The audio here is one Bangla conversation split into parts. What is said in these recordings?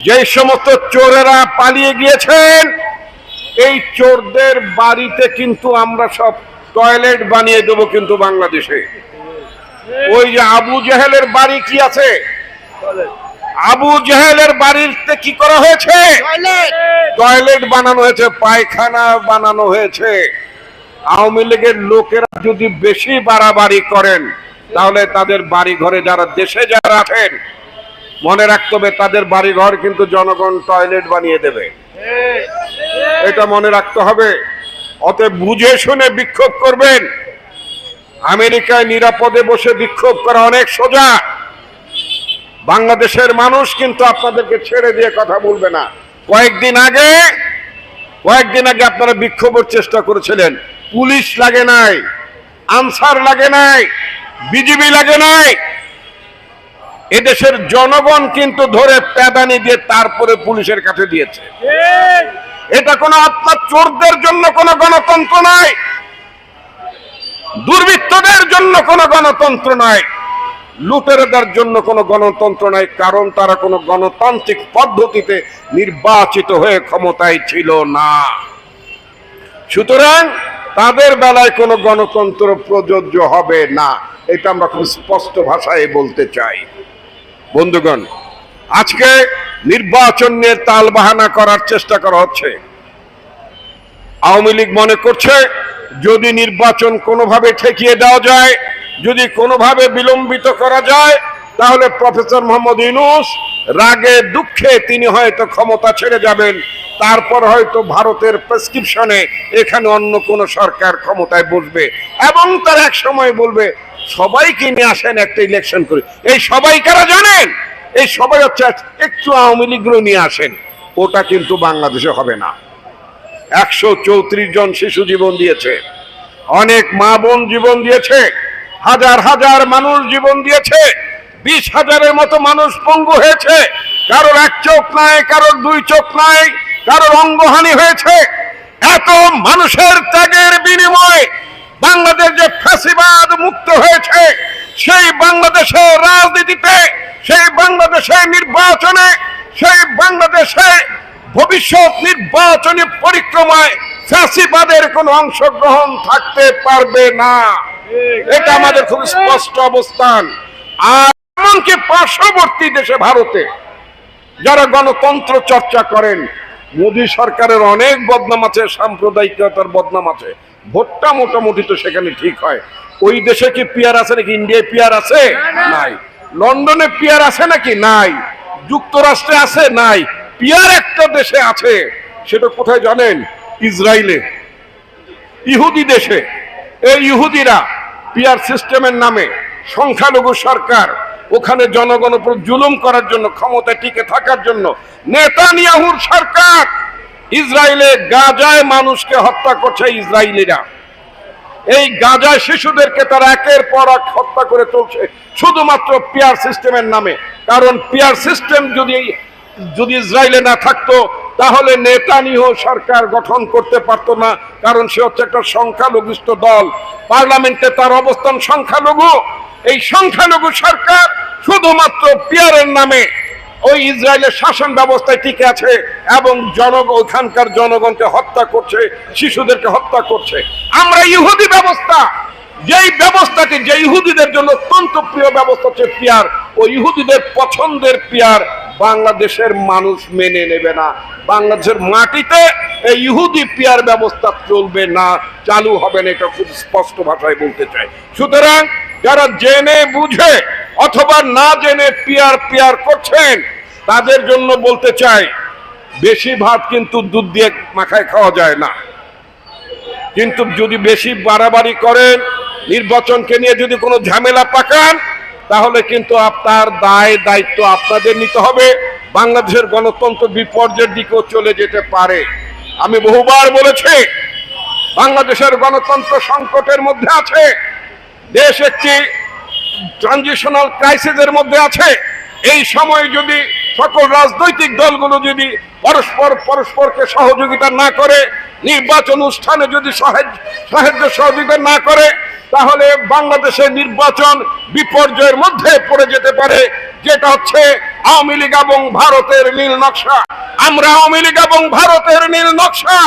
যে সমস্ত চোরেরা পালিয়ে গিয়েছেন এই চোরদের বাড়িতে কিন্তু আমরা সব টয়লেট বানিয়ে দেবো কিন্তু বাংলাদেশে। ওই যে আবু জাহেলের বাড়ি কি আছে? আবু জাহেলের বাড়িতে কি করা হয়েছে? টয়লেট! বানানো হয়েছে পায়খানা বানানো হয়েছে। আওয়ামী লীগের লোকেরা যদি বেশি বাড়াবাড়ি করেন তাহলে তাদের বাড়ি ঘরে যারা দেশে যারা আছেন মনে রাখতে হবে, তাদের বাড়ি ঘর কিন্তু জনগণ টয়লেট বানিয়ে দেবে। এটা মনে রাখতে হবে। অতএব বুঝে শুনে বিক্ষোভ করবেন। আমেরিকায় নিরাপদে বসে বিক্ষোভ করা অনেক সোজা। বাংলাদেশের মানুষ কিন্তু আপনাদেরকে ছেড়ে দিয়ে কথা বলবে না। কয়েকদিন আগে কয়েকদিন আগে আপনারা বিক্ষোভের চেষ্টা করেছিলেন। পুলিশ লাগে নাই, আনসার লাগে নাই, বিজিবি লাগে নাই এদেশের জনগণ কিন্তু ধরে প্যাদানি দিয়ে তারপরে পুলিশের কাছে দিয়েছে। এটা কোনো আপনার চোরদের জন্য কোনো গণতন্ত্র নয়। দুর্বৃত্তদের জন্য কোনো গণতন্ত্র নয়। লুটেরাদের জন্য কোনো গণতন্ত্র নাই কারণ তারা কোনো গণতান্ত্রিক পদ্ধতিতে নির্বাচিত হয়ে ক্ষমতায় ছিল না। সুতরাং তাদের বেলায় কোনো গণতন্ত্র প্রযোজ্য হবে না। এটা আমরা খুব স্পষ্ট ভাষায় বলতে চাই। বন্ধুগণ, আজকে নির্বাচন নিয়ে তাল বাহানা করার চেষ্টা করা হচ্ছে। আওয়ামী লীগ মনে করছে, যদি নির্বাচন কোনোভাবে ঠেকিয়ে দেওয়া যায়, যদি কোনোভাবে বিলম্বিত করা যায়, তাহলে প্রফেসর মোহাম্মদ ইউনুস রাগে দুঃখে তিনি হয়তো ক্ষমতা ছেড়ে যাবেন। তারপর হয়তো ভারতের প্রেসক্রিপশনে এখানে অন্য কোন সরকার ক্ষমতায় বসবে এবং তার এক সময় বলবে সবাইকে নিয়ে আসেন একটা ইলেকশন করে? এই সবাই কারা জানেন? এই সবাই হচ্ছে একটু আওয়ামী লীগগুলো নিয়ে আসেন। ওটা কিন্তু বাংলাদেশে হবে না। একশো চৌত্রিশ জন শিশু জীবন দিয়েছে। অনেক মা বোন জীবন দিয়েছে। হাজার হাজার মানুষ জীবন দিয়েছে। বিশ হাজারের মতো মানুষ পঙ্গু হয়েছে। কারোর এক চোখ নাই, কারোর দুই চোখ নাই। কারোর অঙ্গহানি হয়েছে, এত মানুষের ত্যাগের বিনিময়ে বাংলাদেশ যে ফ্যাসিবাদ মুক্ত হয়েছে, সেই বাংলাদেশের রাজনীতিতে, সেই বাংলাদেশের নির্বাচনে, সেই বাংলাদেশে ভবিষ্যৎ নির্বাচনী পরিক্রমায় ফ্যাসিবাদের কোনো অংশগ্রহণ থাকতে পারবে না। এটা আমাদের খুব স্পষ্ট অবস্থান। আর এমনকি পার্শ্ববর্তী দেশে ভারতে যারা গণতন্ত্র চর্চা করেন মোদী সরকারের অনেক বদনাম আছে, সাম্প্রদায়িকতার বদনাম আছে। ভোটটা মোটামুটি তো সেখানে ঠিক হয়। ওই দেশে কি পিয়ার আছে নাকি? ইন্ডিয়ায় পিয়ার আছে? নাই। লন্ডনে পিয়ার আছে নাকি? নাই। যুক্তরাষ্ট্রে আছে? নাই। পিয়ার একটা দেশে আছে। সেটা কোথায় জানেন? ইসরায়েলে। ইহুদি দেশে। এই ইহুদিরা পিয়ার সিস্টেমের নামে সংখ্যালঘু সরকার ওখানে জনগণ উপর জুলুম করার জন্য ক্ষমতা টিকে থাকার জন্য নেতানিয়াহুর সরকার ইসরায়েলে গাজায় মানুষকে হত্যা করছে ইসরায়েলিরা। এই গাজায় শিশুদেরকে তারা একের পর এক হত্যা করে চলছে শুধুমাত্র পিয়ার সিস্টেমের নামে। কারণ পিয়ার সিস্টেম যদি যদি ইসরায়েলে না থাকতো, তাহলে নেতানিহ সরকার গঠন করতে পারতো না, কারণ সে হচ্ছে একটা সংখ্যালঘিষ্ঠ দল। পার্লামেন্টে তার অবস্থান সংখ্যালঘু। এই সংখ্যালঘু সরকার শুধুমাত্র পিয়ারের নামে ওই ইসরায়েলের শাসন ব্যবস্থায় টিকে আছে এবং জনগণ ওখানকার জনগণকে হত্যা করছে, শিশুদেরকে হত্যা করছে। আমরা ইহুদি ব্যবস্থা, যেই ব্যবস্থাটি যে ইহুদিদের জন্য অত্যন্ত প্রিয় ব্যবস্থা হচ্ছে পিয়ার, ও ইহুদিদের পছন্দের পিয়ার বাংলাদেশের মানুষ মেনে নেবে না। বাংলাদেশের মাটিতে এই ইহুদি পিয়ার ব্যবস্থা চলবে না, চালু হবে না, এটা খুব স্পষ্ট ভাষায় বলতে চাই। সুতরাং যারা জেনে, বুঝে অথবা না জেনে পিয়ার পিয়ার করছেন, তাদের জন্য বলতে চাই বেশি ভাত কিন্তু দুধ দিয়ে মাখায় খাওয়া যায় না। কিন্তু যদি বেশি বাড়াবাড়ি করেন, নির্বাচনকে নিয়ে যদি কোনো ঝামেলা পাকান, তাহলে কিন্তু আপনার দায়, দায়িত্ব আপনাদের নিতে হবে। বাংলাদেশের গণতন্ত্র বিপর্যয়ের দিকেও চলে যেতে পারে। আমি বহুবার বলেছি, বাংলাদেশের গণতন্ত্র সংকটের মধ্যে আছে। দেশ একটি ট্রানজিশনাল ক্রাইসিসের মধ্যে আছে। এই সময় যদি সকল রাজনৈতিক দলগুলো যদি পরস্পর, পরস্পরকে সহযোগিতা না করে, নির্বাচন অনুষ্ঠানে যদি সাহায্য সহযোগিতা না করে, তাহলে বাংলাদেশের নির্বাচন বিপর্যয়ের মধ্যে পড়ে যেতে পারে, যেটা হচ্ছে আওয়ামী লীগ এবং ভারতের নীল নকশা। আমরা আওয়ামী লীগ এবং ভারতের নীল নকশা।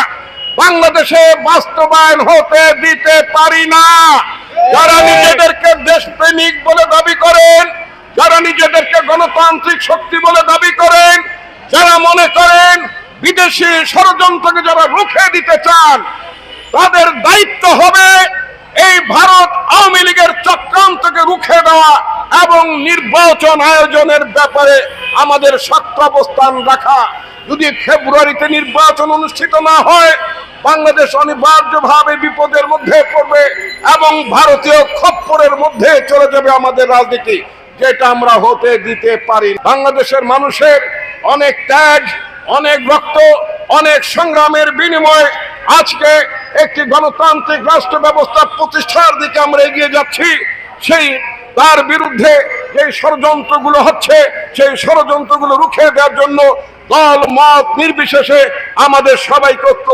বাংলাদেশে বাস্তবায়ন হতে দিতে পারি না। যারা নিজেদেরকে দেশপ্রেমিক বলে দাবি করেন, যারা নিজেদেরকে গণতান্ত্রিক শক্তি বলে দাবি করেন, যারা মনে করেন বিদেশি ষড়যন্ত্রকে যারা রুখে দিতে চান, তাদের দায়িত্ব হবে এই ভারত আওয়ামী লীগের চক্রান্তকে রুখে দেওয়া এবং নির্বাচন আয়োজনের ব্যাপারে আমাদের শক্ত অবস্থান রাখা। যদি ফেব্রুয়ারিতে নির্বাচন অনুষ্ঠিত না হয় বাংলাদেশ অনিবার্যভাবে বিপদের মধ্যে পড়বে এবং ভারতীয় খপ্পরের মধ্যে চলে যাবে আমাদের রাজনীতি, যেটা আমরা হতে দিতে পারি বাংলাদেশের মানুষের অনেক ত্যাগ, অনেক রক্ত, অনেক সংগ্রামের বিনিময়ে আজকে একটি গণতান্ত্রিক রাষ্ট্র ব্যবস্থা প্রতিষ্ঠার দিকে আমরা এগিয়ে যাচ্ছি। সেই, তার বিরুদ্ধে যে ষড়যন্ত্রগুলো হচ্ছে, সেই ষড়যন্ত্রগুলো রুখে দেওয়ার জন্য দল, মত নির্বিশেষে আমাদের সবাইকে ঐক্য